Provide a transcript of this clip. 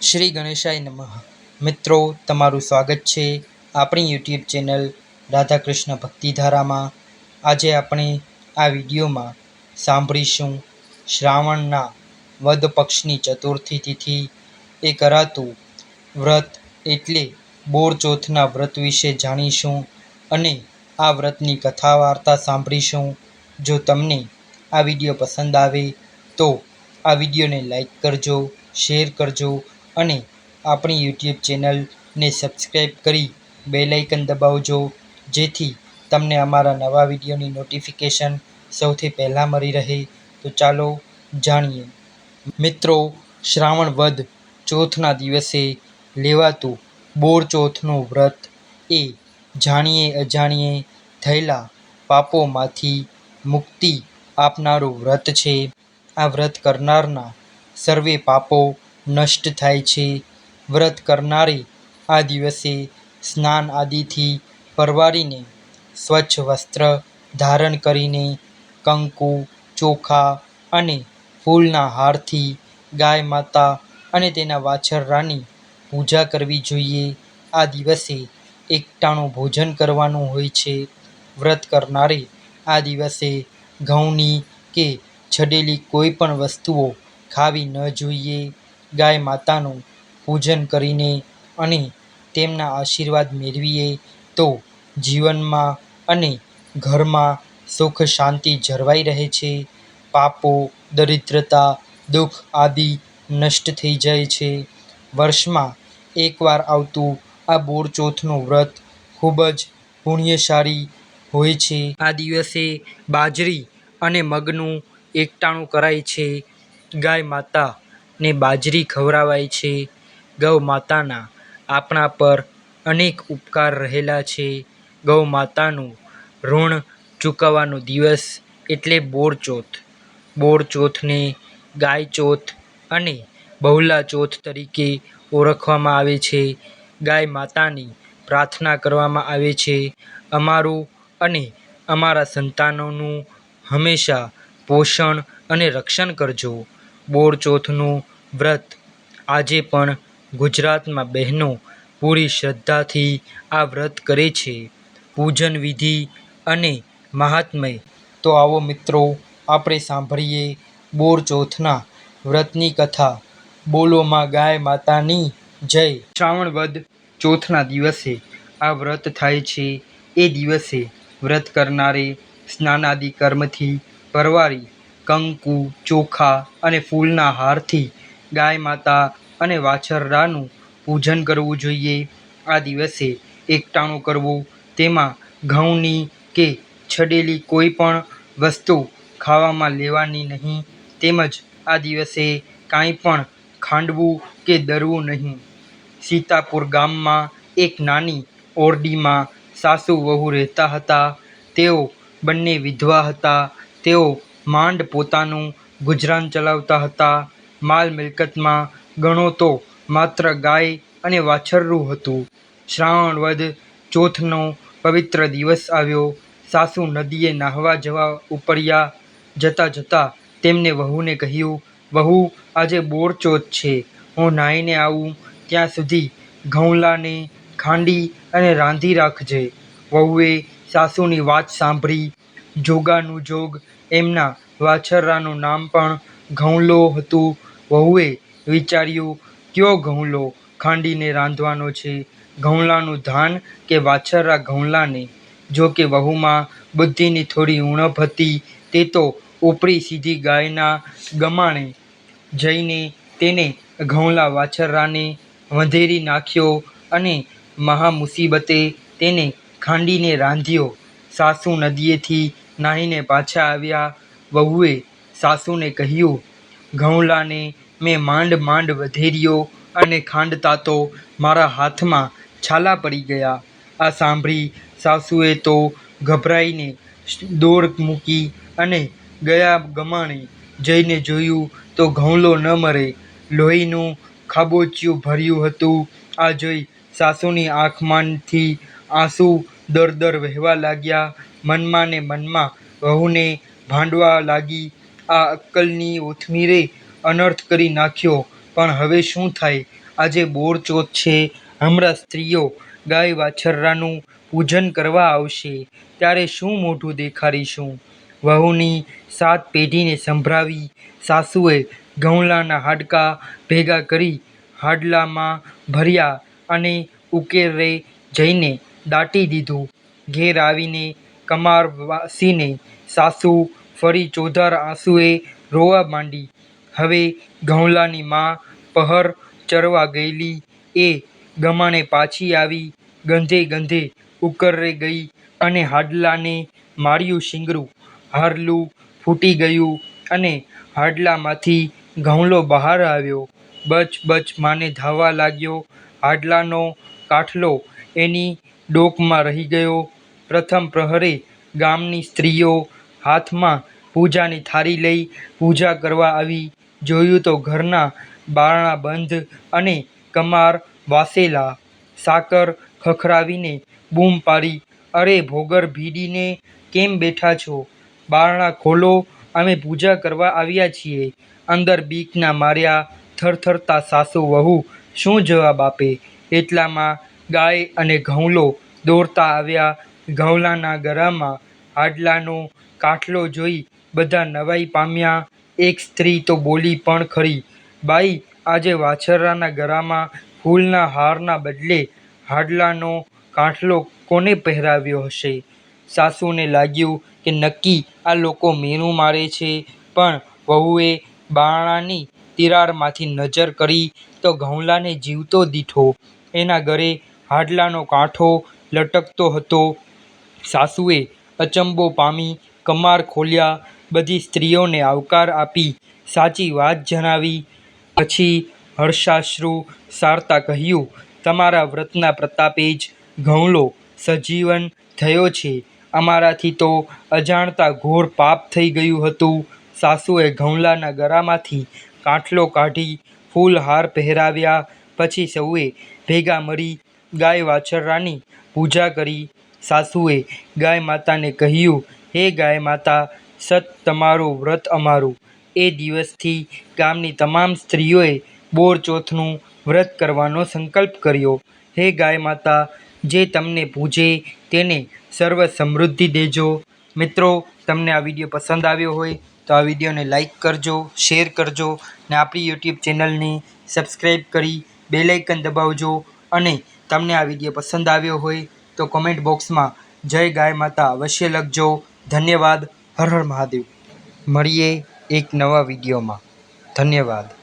શ્રી ગણેશાય નમઃ. મિત્રો, તમારું સ્વાગત છે આપણી યુટ્યુબ ચેનલ રાધાકૃષ્ણ ભક્તિધારામાં. આજે આપણે આ વિડીયોમાં સાંભળીશું શ્રાવણના વદ પક્ષની ચતુર્થી તિથિ. એ કરાતું વ્રત એટલે બોર ચોથના વ્રત વિશે જાણીશું અને આ વ્રતની કથા વાર્તા સાંભળીશું. જો તમને આ વીડિયો પસંદ આવે તો આ વિડીયોને લાઈક કરજો, શેર કરજો અને આપણી યુટ્યુબ ચેનલને સબસ્ક્રાઈબ કરી બેલાઇકન દબાવજો, જેથી તમને અમારા નવા વિડીયોની નોટિફિકેશન સૌથી પહેલાં મળી રહે. તો ચાલો જાણીએ. મિત્રો, શ્રાવણ વદ ચોથના દિવસે લેવાતું બોર ચોથનું વ્રત એ જાણીએ અજાણીએ થયેલા પાપોમાંથી મુક્તિ આપનારું વ્રત છે. આ વ્રત કરનારના સર્વે પાપો નષ્ટ થાય છે. વ્રત કરનારે આ દિવસે સ્નાન આદિથી પરવારીને સ્વચ્છ વસ્ત્ર ધારણ કરીને કંકુ, ચોખા અને ફૂલના હારથી ગાય માતા અને તેના વાછરડાની પૂજા કરવી જોઈએ. આ દિવસે એકટાણું ભોજન કરવાનું હોય છે. વ્રત કરનારે આ દિવસે ઘઉંની કે છડેલી કોઈ પણ વસ્તુઓ ખાવી ન જોઈએ. ગાય માતાનું પૂજન કરીને અને તેમના આશીર્વાદ મેળવીએ તો જીવનમાં અને ઘરમાં સુખ શાંતિ જળવાઈ રહે છે. પાપો, દરિદ્રતા, દુઃખ આદિ નષ્ટ થઈ જાય છે. વર્ષમાં એકવાર આવતું આ બોરચોથનું વ્રત ખૂબ જ પુણ્યશાળી હોય છે. આ દિવસે બાજરી અને મગનું એકટાણું કરાય છે. ગાય માતાને બાજરી ખવડાવાય છે. ગૌ માતાના આપણા પર અનેક ઉપકાર રહેલા છે. ગૌ માતાનું ઋણ ચૂકવવાનો દિવસ એટલે બોરચોથ. બોરચોથને બોર ગાય ચોથ અને બહુલા ચોથ તરીકે ઓળખવામાં આવે છે. ગાય માતાની પ્રાર્થના કરવામાં આવે છે. અમારું અને અમારા સંતાનોનું હંમેશા પોષણ અને રક્ષણ કરજો. બોર ચોથનું વ્રત. આજે પણ ગુજરાતમાં બહેનો પૂરી શ્રદ્ધાથી આ વ્રત કરે છે. પૂજન વિધિ અને મહાત્મય. તો આવો મિત્રો, આપણે સાંભળીએ બોર ચોથના વ્રતની કથા. બોલો માં ગાય માતાની જય. શ્રાવણ વદ ચોથના દિવસે આ વ્રત થાય છે. એ દિવસે વ્રત કરનારે સ્નાનાદિ કર્મથી પરવારી કંકુ, ચોખા અને ફૂલના હારથી ગાય માતા અને વાછરડાનું પૂજન કરવું જોઈએ. આ દિવસે એકટાણું કરવું, તેમાં ઘઉંની કે છડેલી કોઈ પણ વસ્તુ ખાવામાં લેવાની નહીં. તેમજ આ દિવસે કાંઈ પણ ખાંડવું કે દરવું નહીં. સીતાપુર ગામમાં એક નાની ઓરડીમાં સાસુ વહુ રહેતા હતા. તેઓ બંને વિધવા હતા. તેઓ માંડ પોતાનું ગુજરાન ચલાવતા હતા. માલ મિલકતમાં ગણો તો માત્ર ગાય અને વાછરડું હતું. શ્રાવણ વદ ચોથનો પવિત્ર દિવસ આવ્યો. સાસુ નદીએ નાહવા જવા ઉપડ્યા. જતાં જતાં તેમને વહુને કહ્યું, વહુ, આજે બોરચોથ છે. હું નાહીને આવું. ત્યાં સુધી ઘઉંલાને ખાંડી અને રાંધી રાખજે. વહુએ સાસુની વાત સાંભળી. જોગાનું જોગ એમના વાછરડાનું નામ પણ ઘઉંલો હતું. વહુએ વિચાર્યું, કયો ઘઉંલો ખાંડીને રાંધવાનો છે? ઘઉંલાનું ધાન કે વાછરડા ઘઉંલાને? જો કે વહુમાં બુદ્ધિની થોડી ઉણપ હતી, તે તો ઉપડી સીધી ગાયના ગમાણે જઈને તેને ઘઉંલા વાછરડાને વંધેરી નાખ્યો અને મહા મુસીબતે તેને ખાંડીને રાંધ્યો. સાસુ નદીએથી નાહીને પાછા આવ્યા. વહુએ સાસુને કહ્યું ઘઉંલાને મેં માંડ માંડ વધેર્યો અને ખાંડતા તો મારા હાથમાં છાલા પડી ગયા. આ સાંભળી સાસુએ તો ગભરાઈને દોડ મૂકી અને ગયા ગમાણે જઈને જોયું તો ઘઉંલો ન મરે. લોહીનું ખાબોચિયું ભર્યું હતું. આ જોઈ સાસુની આંખમાંથી આંસુ દર દર વહેવા લાગ્યા. મનમાં ને મનમાં વહુને ભાંડવા લાગી. આ અક્કલની ઓથમીરે અનર્થ કરી નાખ્યો. પણ હવે શું થાય? આજે બોર ચોથ છે. હમણાં સ્ત્રીઓ ગાય વાછરરાનું પૂજન કરવા આવશે. ત્યારે શું મોઢું દેખાડીશું? વહુની સાત પેઢીને સંભળાવી સાસુએ ઘઉંલાના હાડકા ભેગા કરી હાડલામાં ભર્યા અને ઉકેરે જઈને દાટી દીધું. ઘેર આવીને કમાર વાસીને સાસુ, ફરી ચોધાર આંસુએ રોવા માંડી. હવે ઘઉંલાની મા પહર ચરવા ગયેલી. એ ગમાણે પાછી આવી, ગંધે ગંધે ઉકરરે ગઈ અને હાડલાને માર્યું શીંગરું. હારલું ફૂટી ગયું અને હાડલામાંથી ઘઉંલો બહાર આવ્યો. બચ બચ માને ધાવવા લાગ્યો. હાડલાનો કાઠલો એની ડોકમાં રહી ગયો. પ્રથમ પ્રહરે ગામની સ્ત્રીઓ હાથમાં પૂજાની થાળી લઈ પૂજા કરવા આવી. જોયું તો ઘરના બારણા બંધ અને કમાર વાસેલા. સાકર ખખડાવીને બૂમ પાડી, અરે ભોગર ભીડીને કેમ બેઠા છો? બારણા ખોલો, અમે પૂજા કરવા આવ્યા છીએ. અંદર બીકના માર્યા, થરથરતા સાસુ વહુ, શું જવાબ આપે? એટલામાં ગાય અને ઘઉંલો દોરતા આવ્યા. ઘઉંલાના ગળામાં હાડલાનો કાઠલો જોઈ બધા નવાઈ પામ્યા. એક સ્ત્રી તો બોલી પણ ખરી, બાઈ, આજે વાછરાના ગળામાં ફૂલના હારના બદલે હાડલાનો કાઠલો કોને પહેરાવ્યો હશે? સાસુને લાગ્યું કે નક્કી આ લોકો મેણું મારે છે, પણ વહુએ બાણાની તિરાડમાંથી નજર કરી તો ઘઉંલાને જીવતો દીઠો. એના ગળે હાડલાનો કાંઠો લટકતો હતો. સાસુએ અચંબો પામી, કમાર ખોલ્યા, બધી સ્ત્રીઓને આવકાર આપી, સાચી વાત જણાવી. પછી હર્ષાશ્રુ સારતા કહ્યું, તમારા વ્રતના પ્રતાપે જ ઘઉંલો સજીવન થયો છે. અમારાથી તો અજાણતા ઘોર પાપ થઈ ગયું હતું. સાસુએ ઘઉંલાના ગળામાંથી કાઠલો કાઢી ફૂલહાર પહેરાવ્યા. પછી સૌએ ભેગા મળી ગાય વાછરડાની પૂજા કરી સાસુએ ગાય માતાને કહ્યું, હે ગાય માતા, સત તમારું વ્રત અમારું. એ દિવસથી ગામની તમામ સ્ત્રીઓએ બોર ચોથનું વ્રત કરવાનો સંકલ્પ કર્યો. હે ગાય માતા, જે તમને પૂજે તેને સર્વ સમૃદ્ધિ દેજો. મિત્રો, તમને આ વીડિયો પસંદ આવ્યો હોય તો આ વિડીયોને લાઈક કરજો, શેર કરજો ને આપણી યુટ્યુબ ચેનલને સબસ્ક્રાઈબ કરી બેલાઇકન દબાવજો અને તમને આ વીડિયો પસંદ આવ્યો હોય તો કોમેન્ટ બોક્સમાં જય ગાય માતા અવશ્ય લખજો. ધન્યવાદ. હર હર મહાદેવ. મળીએ એક નવા વિડીયોમાં. ધન્યવાદ.